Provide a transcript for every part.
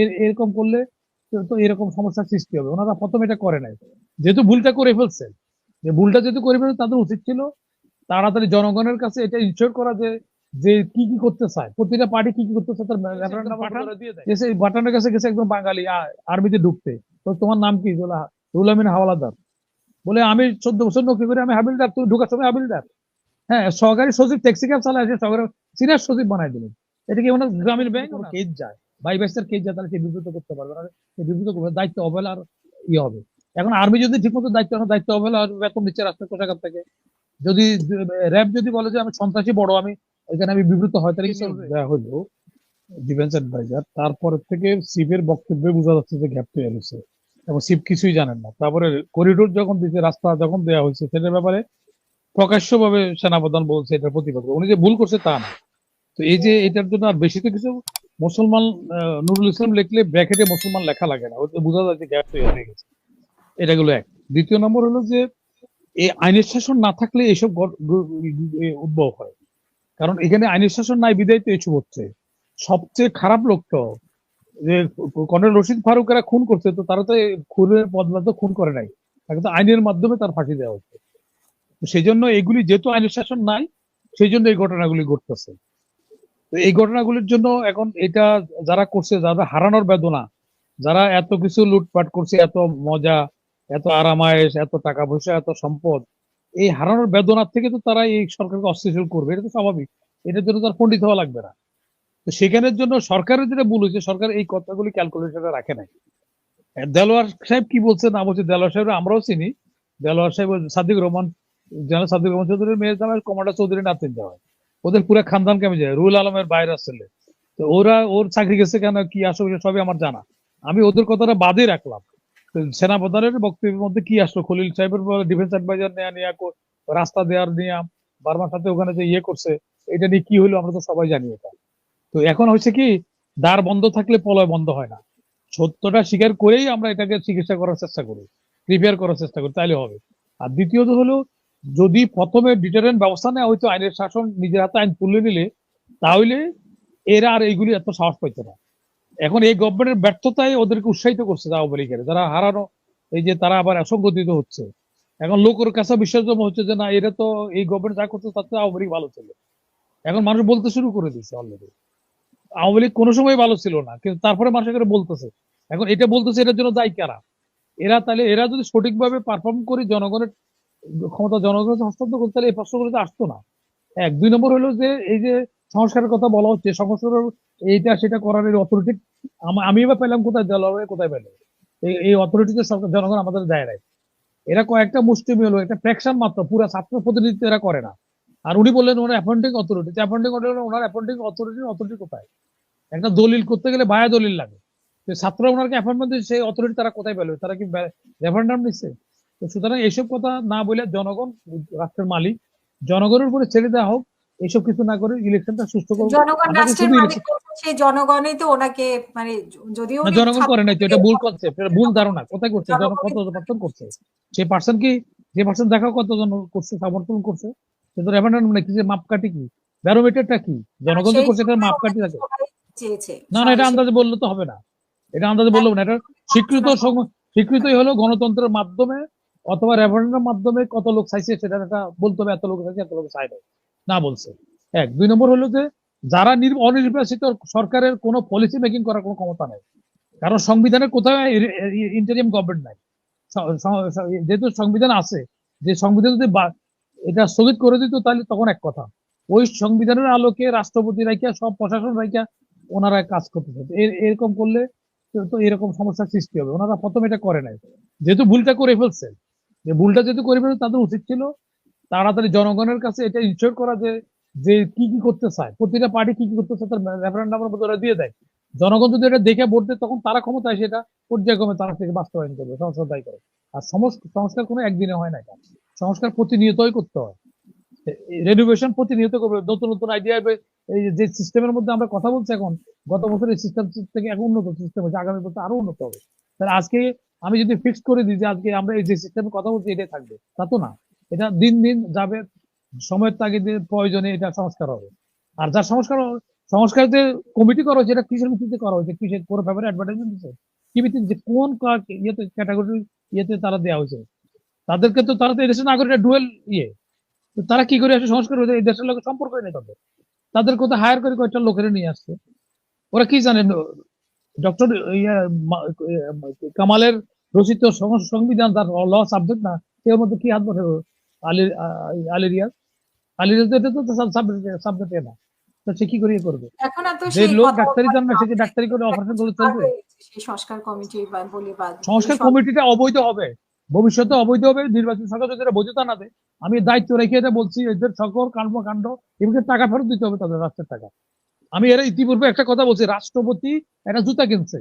এর- এরকম করলে তো- এরকম সমস্যার সৃষ্টি হবে। ওনারা প্রথম এটা করে নাই। যেহেতু ভুলটা করে ফেলছে যে ভুলটা যেহেতু করে ফেলছে তাদের উচিত ছিল তাড়াতাড়ি জনগণের কাছে এটা ইনশিওর করা যে যে কি কি করতে চায় প্রতিটা পার্টি কি কি করতে চায় তার বাটানের কাছে গেছে একদম বাঙালি আর্মিতে ঢুকতে। তো তোমার নাম কি? বলে রুল আমিন হাওলাদার। বলে আমি চোদ্দ বছর নৌকি করে আমি হাবিলদার তুমি ঢুকার সময় হাবিলদার। হ্যাঁ সরকারি সচিব ট্যাক্সি ক্যাব চালায় আছে সরকারি সিনিয়র সচিব বানাই দিলেন। এটা কি ওনার গ্রামীণ ব্যাংক? কেস যায়? বাই বাইসের কেস তাহলে সে বিবৃত করতে পারবে না সে বিবৃত করবে, দায়িত্ব অবহেলার ইয়ে হবে। এখন আর্মি যদি ঠিকমতো দায়িত্ব না, দায়িত্ব অবহেলা আর বেতন দিচ্ছে রাষ্ট্রের কোষাগার থেকে? যদি র্যাব যদি বলে যে আমি সন্ত্রাসী বড়, আমি এখানে আমি বিবৃত হয়, তাহলে চলবে? হলো ডিফেন্স অ্যাডভাইজার তারপর থেকে সিপের বক্তব্যে বোঝা যাচ্ছে যে গ্যাপ তৈরি হয়েছে। এবং সিপ কিছুই জানেন না। তারপরে করিডোর যখন দিতে রাস্তা যখন দেওয়া হয়েছে, সেটার ব্যাপারে প্রকাশ্যভাবে সেনাপ্রধান বলছে, এটার প্রতিবাদ। উনি যে ভুল করছে, তা না। তো এই যে এটার জন্য আর বেশি তো কিছু মুসলমান নুরুল ইসলাম লিখলে ব্র্যাকেটে মুসলমান লেখা লাগে না। ওতে বোঝা যায় যে গ্যাপ তৈরি হয়ে গেছে। এটা গুলো এক। দ্বিতীয় নম্বর হলো যে এই আইনের শাসন না থাকলে এইসব উদ্ভব হয়। কারণ এখানে আইনের শাসন নাই, বিদায় তো এসব হচ্ছে। সবচেয়ে খারাপ লোক তো যে কর্নেল রশিদ ফারুকেরা খুন করছে, তো তারা তো খুনের বদলা তো খুন করে নাই। তাকে তো আইনের মাধ্যমে তার ফাঁসি দেওয়া হচ্ছে। সেই জন্য এগুলি যেহেতু আইনের শাসন নাই, সেই জন্য এই ঘটনাগুলি ঘটতেছে। তো এই ঘটনাগুলির জন্য এখন এটা যারা করছে, যারা হারানোর বেদনা, যারা এত কিছু লুটপাট করছে, এত মজা, এত আরামায়েশ, এত টাকা পয়সা এত সম্পদ, এই হারানোর বেদনার থেকে তো তারা এই সরকারকে অস্থিতিশীল করবে, এটা তো স্বাভাবিক। এটার জন্য তার পণ্ডিত হওয়া লাগবে না। তো সেখানের জন্য সরকারের যেটা ভুল হয়েছে, সরকার এই কথাগুলি ক্যালকুলেশনে রাখে নাই। দেলোয়ার সাহেব কি বলছে না বলছে, দেলোয়ার সাহেব আমরাও চিনি। দেলোয়ার সাহেব সাদিক রহমান, জেনারেল সাদিক রহমান চৌধুরীর মেয়ের জামাই, কমান্ডার চৌধুরী নাতিন হয়। ওদের পুরো খানদান কেমন যায় রুল আলমের বাইরে আসলে। তো ওরা, ওর চাকরি গেছে কেন, কি আসলে সবই আমার জানা। আমি ওদের কথাটা বাদে রাখলাম। সেনাপ্রধানের বক্তব্যের মধ্যে কি আসলো? খলিল সাহেবের ডিফেন্স অ্যাডভাইজার নেয়া নেয়া রাস্তা দেওয়ার নিয়ে বার্মার সাথে ওখানে যে ইয়ে করছে, এটা নিয়ে কি হলো আমরা তো সবাই জানি এটা। তো এখন হচ্ছে কি, দ্বার বন্ধ থাকলে পলয় বন্ধ হয় না। সত্যটা স্বীকার করেই আমরা এটাকে চিকিৎসা করার চেষ্টা করি প্রিপেয়ার করার চেষ্টা করি, তাইলে হবে। আর দ্বিতীয়ত হলো যদি প্রথমে ডিটারেন্ট ব্যবস্থা নেওয়া হয়তো আইনের শাসন নিজের হাতে আইন তুলে নিলে, তাহলে এরা আর এইগুলি এত সাহস পাইতো না। এখন এই গভর্নমেন্টের ব্যর্থতায় ওদেরকে উৎসাহিত করছে আওয়ামী লীগের। যারা হারানো, এই যে তারা আবার অসংগঠিত হচ্ছে। এখন লোকের কাছে বিশ্বাস হচ্ছে যে, না, এরা তো এই গভর্নমেন্ট যা করছে, তাতে আওয়ামী লীগ ভালো ছিল। এখন মানুষ বলতে শুরু করে দিচ্ছে অলরেডি আওয়ামী লীগ কোনো সময় ভালো ছিল না, কিন্তু তারপরে মানুষ এখানে বলতেছে। এখন এটা বলতেছে, এটার জন্য দায়ী কারা? এরা তাহলে, এরা যদি সঠিকভাবে পারফর্ম করে, জনগণের ক্ষমতা জনগণের হস্তান্তর করতে তাহলে এই প্রশ্নগুলো তো আসতো না। এক, দুই নম্বর হলো যে, এই যে সংস্কারের কথা বলা হচ্ছে সংস্কার এইটা সেটা করার এই অথরিটি আমি এবার পেলাম কোথায় জলবায়ু কোথায় পেলাম? এই এই অথরিটিতে জনগণ আমাদের দেয় নাই। এরা কয়েকটা মুষ্টিমি হলো, একটা ফ্র্যাকশন মাত্র, পুরো ছাত্র প্রতিনিধিত্ব এরা করে না। আর উনি বললেন ওনার অ্যাপয়েন্টিং অথরিটি অ্যাপয়েন্টিং অথরিটি ওনার অ্যাপয়েন্টিং অথরিটি অথরিটি কোথায়? একটা দলিল করতে গেলে বায়া দলিল লাগে। তো ছাত্ররা ওনাকে অ্যাপয়েন্টমেন্ট দিচ্ছে সেই অথরিটি তারা কোথায় পেল? তারা কি রেফারেন্ডাম নিচ্ছে? তো সুতরাং এইসব কথা না বলে জনগণ রাষ্ট্রের মালিক জনগণের উপরে ছেড়ে দেওয়া হোক এইসব কিছু না করে ইলেকশনটা সুস্থ করব জনগণ রাষ্ট্রের মালিক সেই জনগণই তো ওনাকে মানে যদিও না জনগণ করে তো এটা ভুল কনসেপ্ট এটা ভুল ধারণা। কোথায় করছে? জন জনগণ- কত পার্সেন্ট করছে? সেই পার্সন কি যে পার্সন দেখা কতজন করছে সমর্থন করছে কিন্তু রেফারেন্ডাম নাকি যে মাপকাঠি কি? ব্যারোমিটারটা কি? জনগণ যে করছে এটা মাপকাঠি থাকে না না এটা আন্দাজে বললে তো হবে না। এটা আন্দাজে বললে না এটা স্বীকৃত স্বীকৃতই হলো গণতন্ত্রের মাধ্যমে অথবা রেফারেন্ডাম মাধ্যমে কত লোক চাইছে সেটা একটা বলতে হবে, এত লোক চাইছে, এত লোক চাই না বলছে। এক। দুই নম্বর হলো যে, যারা নির- অনির্বাচিত সরকারের কোনো পলিসি মেকিং করার কোনো ক্ষমতা নেই। কারণ সংবিধানের কোথাও ইন্টারিয়াম গভর্নমেন্ট নাই। যেহেতু সংবিধান আছে, যে সংবিধান যদি এটা স্থগিত করে দিত, তাহলে তখন এক কথা। ওই সংবিধানের আলোকে রাষ্ট্রপতি রাখিয়া সব প্রশাসন রাখিয়া ওনারা কাজ করতেছে। তো এরকম করলে তো এরকম সমস্যার সৃষ্টি হবে। ওনারা প্রথম এটা করে নাই। যেহেতু ভুলটা করে ফেলছে যে ভুলটা যেহেতু করে ফেলছে তাদের উচিত ছিল তাড়াতাড়ি জনগণের কাছে এটা ইনশিওর করা যে যে কি কি করতে চায়, প্রতিটা পার্টি কি কি করতে চায় তার রেফারেন্ডামের মধ্যে ওরা দিয়ে দেয়। জনগণ যদি এটা দেখে ভোট দেয়, তখন তারা ক্ষমতায় সেটা পর্যায়ক্রমে তারা থেকে বাস্তবায়ন করবে, সংস্কার দায়ী করে। আর সংস্কার কোনো একদিনে হয় না এটা। সংস্কার প্রতিনিয়তই করতে হয়। রেনোভেশন প্রতিনিয়ত করবে। নতুন নতুন আইডিয়া এই যে সিস্টেমের মধ্যে আমরা কথা বলছি এখন, গত বছর এই সিস্টেম থেকে এখন উন্নত সিস্টেম হচ্ছে আগামী বছর আরও উন্নত হবে। তাহলে আজকে আমি যদি ফিক্স করে দিই যে আজকে আমরা এই যে সিস্টেমে কথা বলছি, এটাই থাকবে। তা তো না। এটা দিন দিন যাবে, সময়ের তাগিদে প্রয়োজনে এটা সংস্কার হবে। আর যার সংস্কার সংস্কার যে কমিটি করা হয়েছে, এটা কিসের ভিত্তিতে করা হয়েছে। কিসের কোনো ব্যাপারে অ্যাডভার্টাইজমেন্ট দিচ্ছে কি ভিত্তিতে? যে কোন ইয়েতে ক্যাটাগরি ইয়েতে তারা দেওয়া হয়েছে। তাদেরকে তো, তারা তো এই দেশের নাগরিক ডুয়েল ইয়ে। তারা কি করে আসে সংস্কার হয়েছে? এই দেশের লোকের সম্পর্ক নেই তাদের। তাদের কোথাও হায়ার করে কয়েকটা লোকেরা নিয়ে আসছে। ওরা কি জানেন ডক্টর কামালের রচিত সংবিধান তার ল সাবজেক্ট না এর মধ্যে কি হাত বসে আলী আলী রিয়াজ আলী রিয়াজ এটা তো সাবজেক্ট না। তো সে কি করে করবে? এখন তো সেই লোক ডাক্তারি জানে না সে কি ডাক্তারি করে অপারেশন করে চলবে? সেই সংস্কার কমিটি বা বা সংস্কার কমিটিটা অবৈধ হবে। ভবিষ্যতে অবৈধ হবে নির্বাচন সরকার যদি এটা না দেয়। আমি দায়িত্ব রেখে এটা বলছি এদের সকল কর্মকাণ্ড এগুলোকে টাকা ফেরত দিতে হবে তাদের রাষ্ট্রের টাকা। আমি এর ইতিপূর্বে একটা কথা বলছি রাষ্ট্রপতি একটা জুতা কিনছে।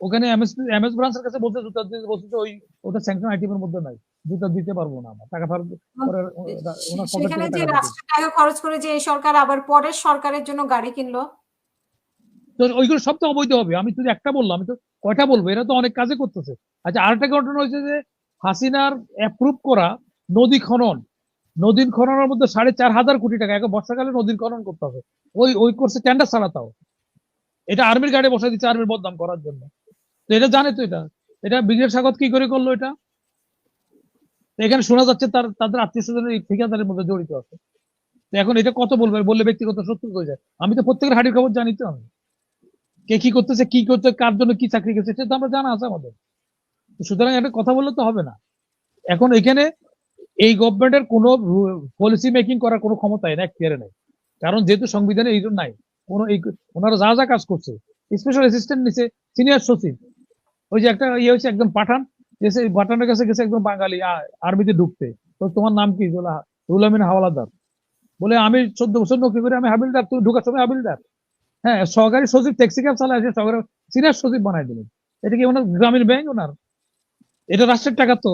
ওখানে এমএস এমএস ব্রাঞ্চের কাছে বলছে জুতা দিতে বলছে যে ওই ওটা স্যাংশন আইটেমের মধ্যে নাই জুতা দিতে পারব না আমরা টাকা ফেরত সেখানে যে খরচ করে যে এই সরকার আবার পরের সরকারের জন্য গাড়ি কিনলো। তো ওইগুলো সব তো অবৈধ হবে আমি শুধু একটা বললাম আমি তো কয়টা বলব এরা তো অনেক কাজে করতেছে। আচ্ছা আরেকটা ঘটনা হয়েছে যে হাসিনার অ্যাপ্রুভ করা নদী খনন নদী খননের মধ্যে সাড়ে চার হাজার কোটি টাকা এখন বর্ষাকালে নদীর খনন করতে হবে। ওই ওই কোর্সে টেন্ডার ছাড়া তাও এটা আর্মির গাড়ি বসাই দিচ্ছে আর্মির বদনাম করার জন্য। তো এটা জানে তো এটা। এটা ব্রিগেড স্বাগত কি করে করল এটা? এখানে শোনা যাচ্ছে তার, তাদের আত্মীয় স্বজনের এই ঠিকাদারের মধ্যে জড়িত আছে। তো এখন এটা কত বলবে? বললে ব্যক্তিগত শত্রু হয়ে যায়। আমি তো প্রত্যেকের হাড়ির খবর জানি তো আমি। কে কি করতেছে, কি করতে, কার জন্য কি চাকরি করছে, সেটা তো আমরা জানা আছে আমাদের। সুতরাং একটা কথা বললে তো হবে না। এখন এখানে এই গভর্নমেন্টের কোনো পলিসি মেকিং করার কোনো ক্ষমতাই না এখতিয়ারে নেই। কারণ যেহেতু সংবিধানে এই নাই, কোনো এই ওনারা যা যা কাজ করছে স্পেশাল অ্যাসিস্ট্যান্ট নিচে সিনিয়র সচিব। ওই যে একটা ইয়ে হয়েছে একদম পাঠান গেছে পাঠানের কাছে গেছে একদম বাঙালি আর্মিতে ঢুকতে। তো তোমার নাম কি? বলে রুলামিন হাওলাদার। বলে, আমি চোদ্দ বছর নৌকি করে, আমি হাবিলদার তুই ঢুকার সময় হাবিলদার। হ্যাঁ সরকারি সচিব ট্যাক্সি ক্যাব চালায় আছে সরকারি সিনিয়র সচিব বানাই দিলেন। এটা কি ওনার গ্রামীণ ব্যাংক ওনার? এটা রাষ্ট্রের টাকা তো।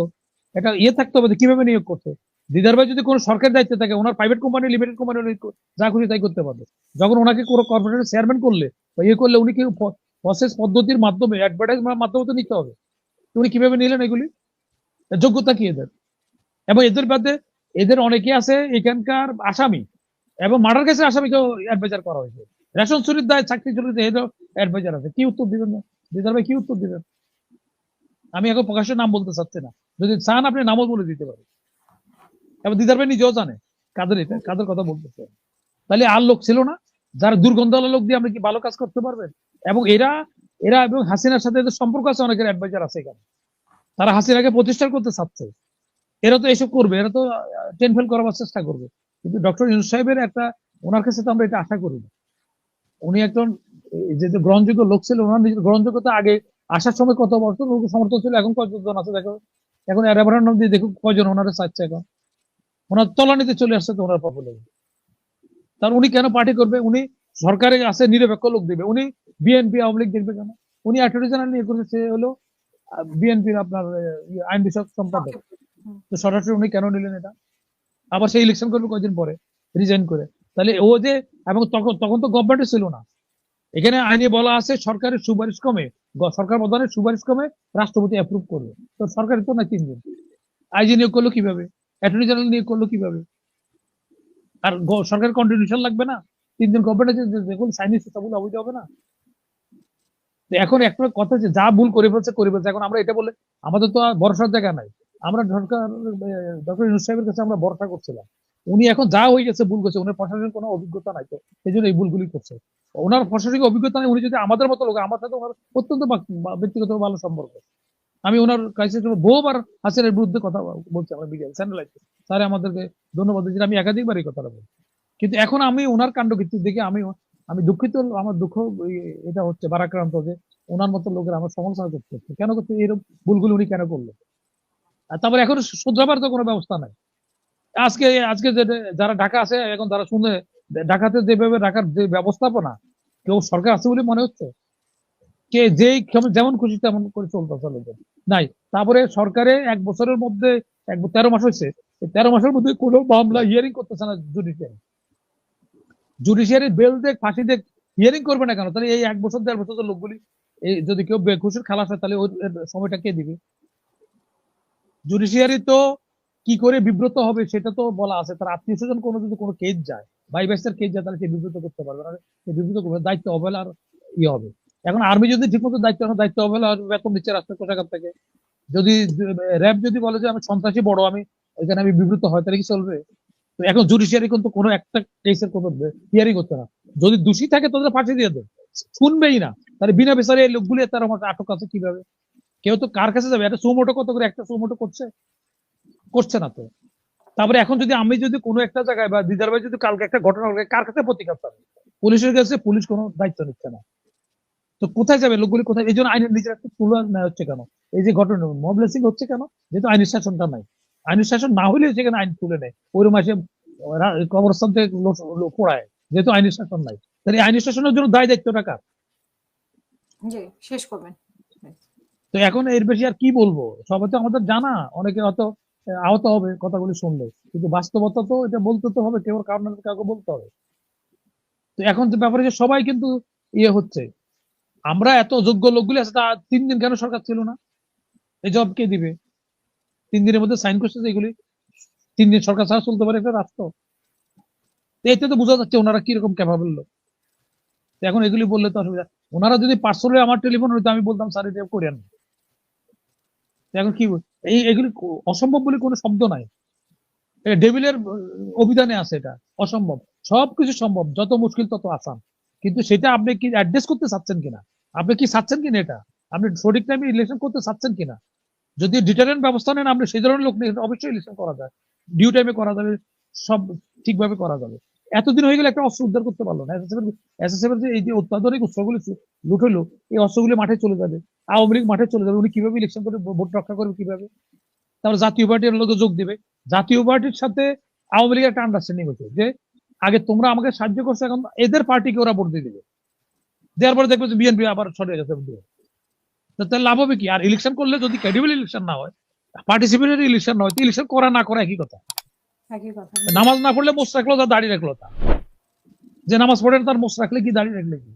এটা ইয়ে থাকতে হবে কীভাবে নিয়োগ করছে দিদার ভাই যদি কোনো সরকারি দায়িত্বে থাকে, ওনার প্রাইভেট কোম্পানি লিমিটেড কোম্পানি যা খুশি তাই করতে পারবে। যখন ওনাকে কোনো কর্পোরেটের চেয়ারম্যান করলে বা ইয়ে করলে উনি কি প্রসেস পদ্ধতির মাধ্যমে অ্যাডভার্টাইজমেন্টের মাধ্যমে তো নিতে হবে। উনি কীভাবে নিলেন এগুলি? যোগ্যতা কি এদের? এবং এদের বাদে এদের অনেকে আছে এখানকার আসামি এবং মার্ডার কেসের আসামিকেও অ্যাডভাইজার করা হয়েছে। রেশন চুরির দায়, চাকরি চুরিতে এদের অ্যাডভাইজার আছে। কি উত্তর দিবেন? না দিদার ভাই, কি উত্তর দিবেন? আমি এখন প্রকাশ্যে নাম বলতে চাচ্ছি না। যদি চান আপনি নামও বলে দিতে পারেন। এবং দিদার ভাই নিজেও জানে, কাদের এটা, কাদের কথা বলতেছে। তাহলে আর লোক ছিল না, যারা দুর্গন্ধওয়ালা লোক দিয়ে আপনি কি ভালো কাজ করতে পারবেন? এবং এরা এরা এবং হাসিনার সাথে এদের সম্পর্ক আছে, অনেকের অ্যাডভাইজার আছে এখানে। তারা হাসিনাকে প্রতিষ্ঠা করতে চাচ্ছে। এরা তো এসব করবে, এরা তো টেন ফেল করাবার চেষ্টা করবে। কিন্তু ডক্টর ইউনুস সাহেবের একটা, ওনার কাছে তো আমরা এটা আশা করি না। উনি একজন, এই যে গ্রহণযোগ্য লোক ছিল, ওনার নিজের গ্রহণযোগ্যতা আগে আসার সময় কত বছর লোক সমর্থন ছিল এখন কতজন আছে দেখো? এখন রেফারেন্ডাম দিয়ে দেখুন কয়জন ওনারা চাচ্ছে এখন। ওনার তলানিতে চলে আসছে তো ওনার পপুলার তার উনি কেন পার্টি করবে? উনি সরকারে আছে নিরপেক্ষ লোক দেবে। উনি বিএনপি আওয়ামী লীগ দেখবে কেন? উনি অ্যাটর্নি জেনারেল নিয়ে করেছে সে হলো বিএনপির আপনার ইয়ে, আইন বিষয়ক সম্পাদক। তো সরাসরি উনি কেন নিলেন এটা? আবার সেই ইলেকশন করবে কয়েকদিন পরে রিজাইন করে। তাহলে ও যে এবং তখন তখন তো গভর্নমেন্টে ছিল না। এখানে আইনে বলা আছে, সরকারের সুপারিশ কমে সরকার প্রধানের সুপারিশ কমে রাষ্ট্রপতি অ্যাপ্রুভ করবে। তো সরকারের তো না তিনজন? আইজি নিয়োগ করল কীভাবে? অ্যাটর্নি জেনারেল নিয়োগ করল কীভাবে? আর সরকারের কন্ট্রিবিউশন লাগবে না? তিনজন গভর্নমেন্ট দেখুন সাইনিস সবগুলো অবৈধ হবে না? এখন একটা কথা হচ্ছে যা ভুল করে ফেলছে করে ফেলছে। এখন আমরা এটা বলে, আমাদের তো আর ভরসার জায়গা নাই। আমরা সরকার ডক্টর ইউনুস সাহেবের কাছে আমরা ভরসা করছিলাম। উনি এখন যা হয়ে গেছে, ভুল করছে। ওনার প্রশাসনের কোনো অভিজ্ঞতা নাই তো। সেই জন্য এই ভুলগুলি করছে। ওনার প্রশাসনিক অভিজ্ঞতা নেই, উনি যদি আমাদের মতো লোক, আমার সাথে ওনার অত্যন্ত ব্যক্তিগত ভালো সম্পর্ক। আমি ওনার কাছে বহুবার হাসিনের বিরুদ্ধে কথা বলছি আমার মিডিয়া স্যান্ডেলাইজ স্যার, আমাদেরকে ধন্যবাদ দিয়েছেন আমি একাধিকবার এই কথাটা বলছি। কিন্তু এখন আমি ওনার কাণ্ড কীর্তি দেখে আমি আমি দুঃখিত, আমার দুঃখ এটা হচ্ছে বারাক্রান্ত যে ওনার মতো লোকের আমার সমালোচনা করতে হচ্ছে। কেন করতে এরকম ভুলগুলি উনি কেন করল আর তারপরে এখন শুধরাবার তো কোনো ব্যবস্থা নাই। আজকে আজকে যারা ঢাকা আছে, এখন তারা শুনে ঢাকাতে যেভাবে ঢাকার যে ব্যবস্থাপনা, কেউ সরকার আছে বলে মনে হচ্ছে? কে যেই যেমন খুশি তেমন করে চলতেছে লোকজন নাই, তারপরে সরকারে এক বছরের মধ্যে, এক তেরো মাস হয়েছে। তেরো মাসের মধ্যে কোনো মামলা হিয়ারিং করতেছে না জুডিশিয়ারি জুডিশিয়ারি বেল দেখ, ফাঁসি দেখ হিয়ারিং করবে না কেন? তাহলে এই এক বছর, দেড় বছর লোকগুলি, এই যদি কেউ বেখুশির খালাস হয়, তাহলে ওই সময়টা কে দিবে? জুডিশিয়ারি তো কি করে বিব্রত হবে সেটা তো বলা আছে। তার আত্মীয় স্বজন কোনো যদি কোনো কেস যায় বাই বাইসের কেস যায়, তাহলে সে বিবৃত করতে পারবে না। সে বিবৃত করবে, দায়িত্ব অবহেলা আর ইয়ে হবে। এখন আর্মি যদি ঠিকমতো দায়িত্ব না, দায়িত্ব অবহেলা বেতন দিচ্ছে রাষ্ট্রের কোষাগার থেকে? যদি র্যাব যদি বলে যে, আমি সন্ত্রাসী, বড় আমি, এখানে আমি বিব্রত হয়, তাহলে কি চলবে? তো এখন জুডিশিয়ারি কিন্তু কোনো একটা কেসের কোনো হিয়ারিং হচ্ছে না। যদি দোষী থাকে তাদের ফাঁসি দিয়ে দেয়। শুনবেই না। তাহলে বিনা বিচারে এই লোকগুলি তার মধ্যে আটক আছে কীভাবে? কেউ তো কার কাছে যাবে? একটা সুমোটো কত করে, একটা সুমোটো করছে? করছে না তো। তারপরে এখন যদি আমি যদি কোনো একটা জায়গায় বা দিদার ভাই যদি কালকে একটা ঘটনা ঘটে কার কাছে প্রতিকার পাবে পুলিশের কাছে পুলিশ কোনো দায়িত্ব নিচ্ছে না। তো কোথায় যাবে? লোকগুলি কোথায়? এই জন্য আইনের নিজের একটা তুলা নেওয়া হচ্ছে কেন? এই যে ঘটনা মবলেসিং হচ্ছে কেন? যেহেতু আইনের শাসনটা নাই। আইনের শাসন না হলে সেখানে আইন তুলে নেয়। ওই মাসে কবরস্থান থেকে পোড়ায়। যেহেতু আইনের শাসন নাই। তাহলে আইনের শাসনের জন্য দায় দায়িত্বটা কার? শেষ করবেন। তো এখন এর বেশি আর কি বলব? সবাই তো আমাদের জানা। অনেকে হয়তো আহত হবে, কথাগুলি শুনলে কিন্তু বাস্তবতা তো এটা বলতে তো হবে, কেউ কারণ কাউকে বলতে হবে। তো এখন তো ব্যাপারে যে সবাই কিন্তু ইয়ে হচ্ছে। আমরা এত যোগ্য লোকগুলি আছে, তা তিন দিন কেন সরকার ছিল না? এই জব কে দিবে? তিন দিনের মধ্যে সাইন করছে যে এগুলি তিন দিন সরকার ছাড়া চলতে পারে একটা রাষ্ট্র। এতে তো বোঝা যাচ্ছে ওনারা কীরকম ক্যাপাবল লোক। এখন এগুলি বললে তো অসুবিধা। ওনারা যদি পার্সোনালি আমার টেলিফোন হইতো, আমি বলতাম, স্যার, এটা করেন তো এখন কি এই এগুলি অসম্ভব বলে কোনো শব্দ নাই। ডেভিলের অভিধানে আছে এটা। অসম্ভব। সবকিছু সম্ভব, যত মুশকিল তত আসান কিন্তু সেটা আপনি কি অ্যাড্রেস করতে চাচ্ছেন কিনা? আপনি কি চাচ্ছেন কিনা এটা? আপনি সঠিক টাইমে ইলেকশন করতে চাচ্ছেন কিনা? যদি ডিটারেন্ট ব্যবস্থা নেন, আপনি সেই ধরনের লোক নিয়ে অবশ্যই ইলেকশন করা যায়। ডিউ টাইমে করা যাবে, সব ঠিকভাবে করা যাবে। এতদিন হয়ে গেলে একটা অস্ত্র উদ্ধার করতে পারল না। এসএসএফ এর যে এই যে অত্যাধুনিক অস্ত্রগুলি লুট হলো এই অস্ত্রগুলি মাঠে চলে যাবে। আওয়ামী লীগ মাঠে চলে যাবে। উনি কীভাবে ইলেকশন করে ভোট রক্ষা করবে কীভাবে? তারপর জাতীয় পার্টির লোকে যোগ দিবে। জাতীয় পার্টির সাথে আওয়ামী লীগের একটা আন্ডারস্ট্যান্ডিং হচ্ছে যে, আগে তোমরা আমাকে সাহায্য করছ, এখন এদের পার্টিকে ওরা ভোট দিয়ে দেবে। দেওয়ার পরে দেখবে যে বিএনপি আবার সরে গেছে। তাহলে লাভ হবে কি? আর ইলেকশন করলে যদি ক্রেডিবল ইলেকশন না হয় পার্টিসিপেটরি ইলেকশন না হয় ইলেকশন করা না করা একই কথা। নামাজ না পড়লে মোস রাখল তার দাড়ি রাখল তা। যে নামাজ পড়ে তার মোস রাখলে কি দাড়ি রাখলে কি?